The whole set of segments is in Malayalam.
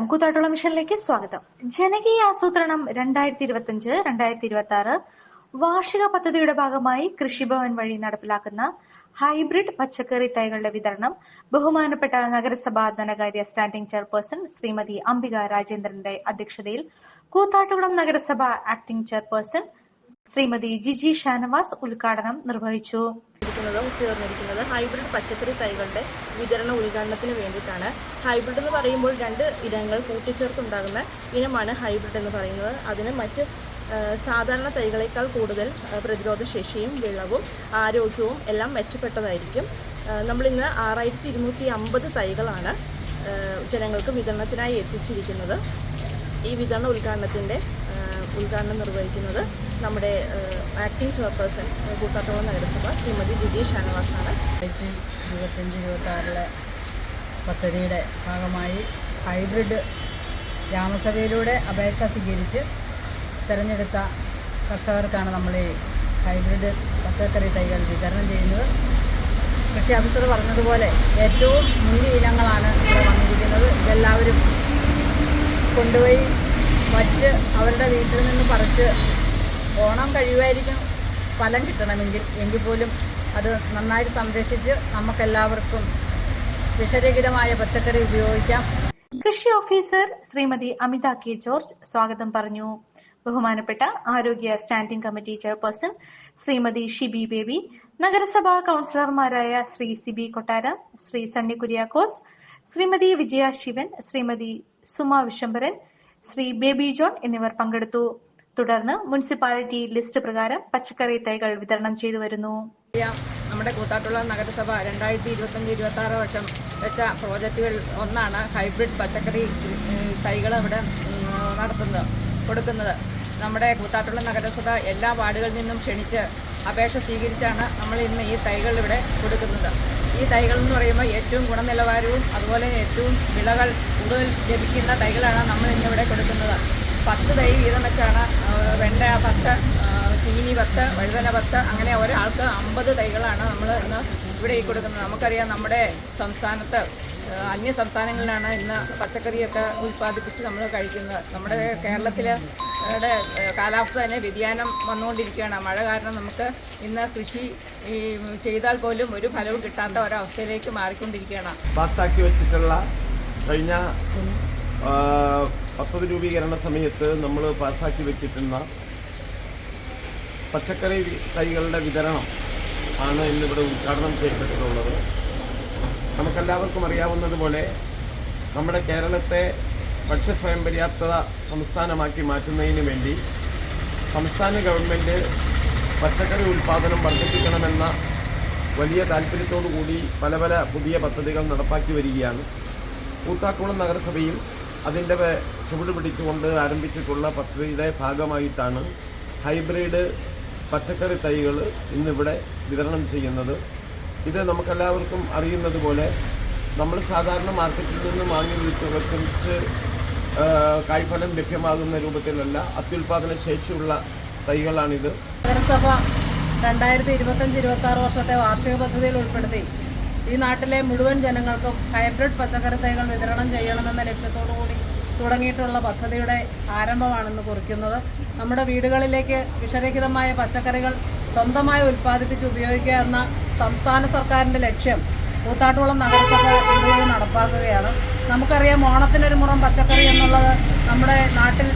നമസ്കാരം. കൂത്താട്ടുള്ള മിഷനിലേക്ക് സ്വാഗതം. ജനകീയ ആസൂത്രണം രണ്ടായിരത്തി ഇരുപത്തിയഞ്ച് രണ്ടായിരത്തി ഇരുപത്തി ആറ് വാർഷിക പദ്ധതിയുടെ ഭാഗമായി കൃഷിഭവൻ വഴി നടപ്പിലാക്കുന്ന ഹൈബ്രിഡ് പച്ചക്കറി തൈകളുടെ വിതരണം ബഹുമാനപ്പെട്ട നഗരസഭാ ധനകാര്യ സ്റ്റാൻഡിംഗ് ചെയർപേഴ്സൺ ശ്രീമതി അംബിക രാജേന്ദ്രന്റെ അധ്യക്ഷതയിൽ കൂത്താട്ടുകുളം നഗരസഭ ആക്ടിംഗ് ചെയർപേഴ്സൺ ശ്രീമതി ജിജി ഷാനവാസ് ഉദ്ഘാടനം നിർവഹിച്ചു. ഇരിക്കുന്നത് ചേർന്നിരിക്കുന്നത് ഹൈബ്രിഡ് പച്ചക്കറി തൈകളുടെ വിതരണ ഉദ്ഘാടനത്തിന് വേണ്ടിയിട്ടാണ്. ഹൈബ്രിഡ് എന്ന് പറയുമ്പോൾ രണ്ട് ഇനങ്ങൾ കൂട്ടിച്ചേർത്തുണ്ടാകുന്ന ഇനമാണ് ഹൈബ്രിഡ് എന്ന് പറയുന്നത്. അതിന് മറ്റ് സാധാരണ തൈകളേക്കാൾ കൂടുതൽ പ്രതിരോധ ശേഷിയും വിളവും ആരോഗ്യവും എല്ലാം മെച്ചപ്പെട്ടതായിരിക്കും. നമ്മളിന്ന് ആറായിരത്തി ഇരുന്നൂറ്റി അമ്പത് തൈകളാണ് ജനങ്ങൾക്ക് വിതരണത്തിനായി എത്തിച്ചിരിക്കുന്നത്. ഈ വിതരണ ഉദ്ഘാടനത്തിന്റെ ഉദ്ഘാടനം നിർവഹിക്കുന്നത് നമ്മുടെ ആക്ടിംഗ് ചെയർപേഴ്സൺ കൂത്താട്ടുകുളം നഗരസഭ ശ്രീമതി ജിജി ഷാനവാസാണ്. ആയിരത്തി ഇരുപത്തഞ്ച് ഇരുപത്താറിലെ പദ്ധതിയുടെ ഭാഗമായി ഹൈബ്രിഡ് ഗ്രാമസഭയിലൂടെ അപേക്ഷ സ്വീകരിച്ച് തിരഞ്ഞെടുത്ത കർഷകർക്കാണ് നമ്മൾ ഈ ഹൈബ്രിഡ് പച്ചക്കറി തൈകൾ വിതരണം ചെയ്യുന്നത്. കൃഷി അഫീസർ പറഞ്ഞതുപോലെ ഏറ്റവും മുന്തിയ ഇനങ്ങളാണ് ഇവിടെ വന്നിരിക്കുന്നത്. ഇതെല്ലാവരും കൊണ്ടുപോയി വച്ച് അവരുടെ വീട്ടിൽ നിന്ന് പറിച്ച് ഓണം കഴിയുമായിരിക്കും ഫലം കിട്ടണമെങ്കിൽ. എങ്കിൽ പോലും അത് നന്നായിട്ട് സംരക്ഷിച്ച് നമുക്കെല്ലാവർക്കും വിഷരഹിതമായ പച്ചക്കറി ഉപയോഗിക്കാം. കൃഷി officer Shrimati Amitha K George സ്വാഗതം പറഞ്ഞു. ബഹുമാനപ്പെട്ട ആരോഗ്യ standing committee chairperson Shrimati Shibi Baby നഗരസഭാ കൌൺസിലർമാരായ ശ്രീ സിബി കൊട്ടാര ശ്രീ സണ്ണി കുര്യാക്കോസ് ശ്രീമതി വിജയ ശിവൻ ശ്രീമതി സുമ വിശംബരൻ ശ്രീ ബേബി ജോൺ എന്നിവർ പങ്കെടുത്തു. തുടർന്ന് മുനിസിപ്പാലിറ്റി ലിസ്റ്റ് പ്രകാരം പച്ചക്കറി തൈകൾ വിതരണം ചെയ്തു വരുന്നു. നമ്മുടെ കൂത്താട്ടുള്ള നഗരസഭ രണ്ടായിരത്തി ഇരുപത്തഞ്ച് ഇരുപത്തി ആറ് വർഷം വെച്ച പ്രോജക്റ്റുകൾ ഒന്നാണ് ഹൈബ്രിഡ് പച്ചക്കറി തൈകൾ ഇവിടെ നടത്തുന്നത് കൊടുക്കുന്നത്. നമ്മുടെ കൂത്താട്ടുള്ള നഗരസഭ എല്ലാ വാർഡുകളിൽ നിന്നും ക്ഷണിച്ച് അപേക്ഷ സ്വീകരിച്ചാണ് നമ്മൾ ഇന്ന് ഈ തൈകൾ ഇവിടെ കൊടുക്കുന്നത്. ഈ തൈകൾ എന്ന് പറയുമ്പോൾ ഏറ്റവും ഗുണനിലവാരവും അതുപോലെ ഏറ്റവും വിളകൾ കൂടുതൽ ലഭിക്കുന്ന തൈകളാണ് നമ്മൾ ഇന്നിവിടെ കൊടുക്കുന്നത്. പത്ത് തൈ വീതം വെച്ചാണ് വെണ്ട പത്ത് ചീനി പത്ത് വഴുതന പത്ത് അങ്ങനെ ഒരാൾക്ക് അമ്പത് തൈകളാണ് നമ്മൾ ഇന്ന് ഇവിടെ ഈ കൊടുക്കുന്നത്. നമുക്കറിയാം നമ്മുടെ സംസ്ഥാനത്ത് അന്യ സംസ്ഥാനങ്ങളിലാണ് ഇന്ന് പച്ചക്കറിയൊക്കെ ഉൽപ്പാദിപ്പിച്ച് നമ്മൾ കഴിക്കുന്നത്. നമ്മുടെ കേരളത്തിലെ കാലാവസ്ഥ തന്നെ വ്യതിയാനം വന്നുകൊണ്ടിരിക്കുകയാണ്. മഴ കാരണം നമുക്ക് ഇന്ന് കൃഷി ചെയ്താൽ പോലും ഒരു ഫലവും കിട്ടാത്ത ഒരവസ്ഥയിലേക്ക് മാറിക്കൊണ്ടിരിക്കുകയാണ്. പാസ്സാക്കി വെച്ചിട്ടുള്ള കഴിഞ്ഞ പദ്ധതി രൂപീകരണ സമയത്ത് നമ്മൾ പാസ്സാക്കി വെച്ചിട്ടുള്ള പച്ചക്കറി തൈകളുടെ വിതരണം ആണ് ഇന്നിവിടെ ഉദ്ഘാടനം ചെയ്യപ്പെട്ടിട്ടുള്ളത് നമുക്കെല്ലാവർക്കും അറിയാവുന്നതുപോലെ നമ്മുടെ കേരളത്തെ ഭക്ഷ്യ സ്വയം പര്യാപ്തത സംസ്ഥാനമാക്കി മാറ്റുന്നതിന് വേണ്ടി സംസ്ഥാന ഗവൺമെന്റ് പച്ചക്കറി ഉൽപ്പാദനം വർദ്ധിപ്പിക്കണമെന്ന വലിയ കൂടി പല പല പുതിയ പദ്ധതികൾ നടപ്പാക്കി വരികയാണ്. കൂത്താക്കുളം നഗരസഭയും അതിന്റെ ചുവട് പിടിച്ചുകൊണ്ട് ആരംഭിച്ചിട്ടുള്ള പദ്ധതിയുടെ ഭാഗമായിട്ടാണ് ഹൈബ്രിഡ് പച്ചക്കറി തൈകൾ ഇന്നിവിടെ വിതരണം ചെയ്യുന്നത്. ഇത് നമുക്കെല്ലാവർക്കും അറിയുന്നത് പോലെ നമ്മൾ സാധാരണ മാർക്കറ്റിൽ നിന്ന് വാങ്ങി ആ, കായ്ഫലം ലഭ്യമാകുന്ന രൂപത്തിലല്ല അത്യുൽപാദന ശേഷിയുള്ള തൈകളാണിത്. നഗരസഭ രണ്ടായിരത്തി ഇരുപത്തഞ്ച് ഇരുപത്തി ആറ് വർഷത്തെ വാർഷിക പദ്ധതിയിൽ ഉൾപ്പെടുത്തി. ഈ നാട്ടിലെ മുഴുവൻ ജനങ്ങൾക്കും ഹൈബ്രിഡ് പച്ചക്കറി തൈകൾ വിതരണം ചെയ്യണമെന്ന ലക്ഷ്യത്തോടു കൂടി തുടങ്ങിയിട്ടുള്ള പദ്ധതിയുടെ ആരംഭമാണെന്ന് കുറിക്കുന്നത്. നമ്മുടെ വീടുകളിലേക്ക് വിഷരഹിതമായ പച്ചക്കറികൾ സ്വന്തമായി ഉൽപ്പാദിപ്പിച്ച് ഉപയോഗിക്കുക എന്ന സംസ്ഥാന സർക്കാരിന്റെ ലക്ഷ്യം കൂത്താട്ടുകുളം നഗരസഭ ഇതുവഴി നടപ്പാക്കുകയാണ്. നമുക്കറിയാം ഓണത്തിനൊരു മുറം പച്ചക്കറി എന്നുള്ളത് നമ്മുടെ നാട്ടിൽ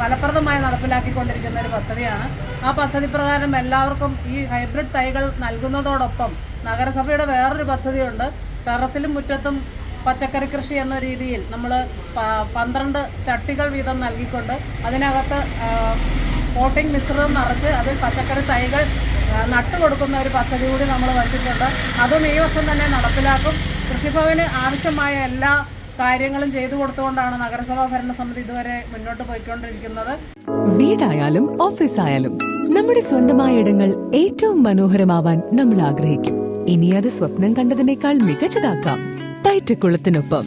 ഫലപ്രദമായി നടപ്പിലാക്കിക്കൊണ്ടിരിക്കുന്ന ഒരു പദ്ധതിയാണ്. ആ പദ്ധതി പ്രകാരം എല്ലാവർക്കും ഈ ഹൈബ്രിഡ് തൈകൾ നൽകുന്നതോടൊപ്പം നഗരസഭയുടെ വേറൊരു പദ്ധതിയുണ്ട്. ടെറസിലും മുറ്റത്തും പച്ചക്കറി കൃഷി എന്ന രീതിയിൽ നമ്മൾ പന്ത്രണ്ട് ചട്ടികൾ വീതം നൽകിക്കൊണ്ട് അതിനകത്ത് പോട്ടിംഗ് മിശ്രിതം നിറച്ച് അതിൽ പച്ചക്കറി തൈകൾ നട്ടുകൊടുക്കുന്ന ഒരു പദ്ധതി കൂടി നമ്മൾ വച്ചിട്ടുണ്ട്. അതും ഈ വർഷം തന്നെ നടപ്പിലാക്കും. കൃഷിഭവന് ആവശ്യമായ എല്ലാ കാര്യങ്ങളും ചെയ്തു കൊടുത്തുകൊണ്ടാണ് നഗരസഭാ ഭരണസമിതി ഇതുവരെ മുന്നോട്ട് പോയിക്കൊണ്ടിരിക്കുന്നത്. വീടായാലും ഓഫീസായാലും നമ്മുടെ സ്വന്തമായ ഇടങ്ങൾ ഏറ്റവും മനോഹരമാവാൻ നമ്മൾ ആഗ്രഹിക്കും. ഇനി അത് സ്വപ്നം കണ്ടതിനേക്കാൾ മികച്ചതാക്കാം. പൈറ്റക്കുളത്തിനൊപ്പം